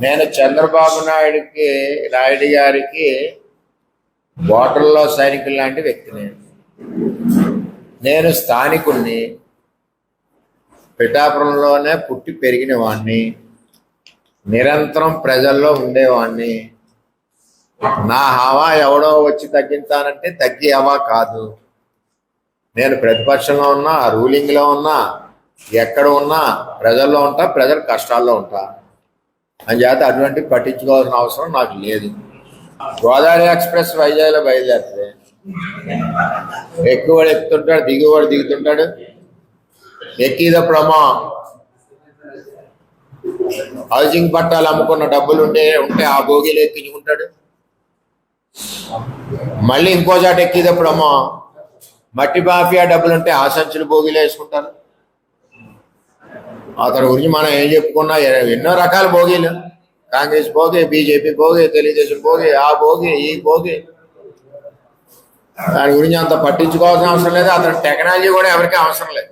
నేను చంద్రబాబు నాయుడికి నాయుడు గారికి బోర్డర్లో సైనికులు లాంటి వ్యక్తిని నేను. స్థానికుణ్ణి పిఠాపురంలోనే పుట్టి పెరిగిన వాణ్ణి నిరంతరం ప్రజల్లో ఉండేవాణ్ణి. నా హవా ఎవడో వచ్చి తగ్గించానంటే తగ్గి హవా కాదు. నేను ప్రతిపక్షంలో ఉన్నా రూలింగ్లో ఉన్నా ఎక్కడ ఉన్నా ప్రజల్లో ఉంటా ప్రజల కష్టాల్లో ఉంటా. అని చేత అటువంటి పట్టించుకోవాల్సిన అవసరం నాకు లేదు. గోదావరి ఎక్స్ప్రెస్ వైజాగ్లో బయలుదేరుతుంది ఎక్కువడు ఎక్కుతుంటాడు దిగువాడు దిగుతుంటాడు. ఎక్కిదప్పుడమ్మా హౌసింగ్ పట్టాలు అమ్ముకున్న డబ్బులు ఉంటే ఉంటే ఆ భోగిలు ఎక్కించుకుంటాడు. మళ్ళీ ఇంకో చాట ఎక్కిదప్పుడమ్మా మట్టి మాఫియా డబ్బులు ఉంటే ఆ సంచులు భోగిలు వేసుకుంటారు. అతని గురించి మనం ఏం చెప్పుకున్నా ఎన్నో రకాల భోగిలు. కాంగ్రెస్ భోగి బీజేపీ భోగి తెలుగుదేశం భోగి ఆ భోగి ఈ భోగి. దాని గురించి అంత పట్టించుకోవాల్సిన అవసరం లేదు. అతని టెక్నాలజీ కూడా ఎవరికీ అవసరం లేదు.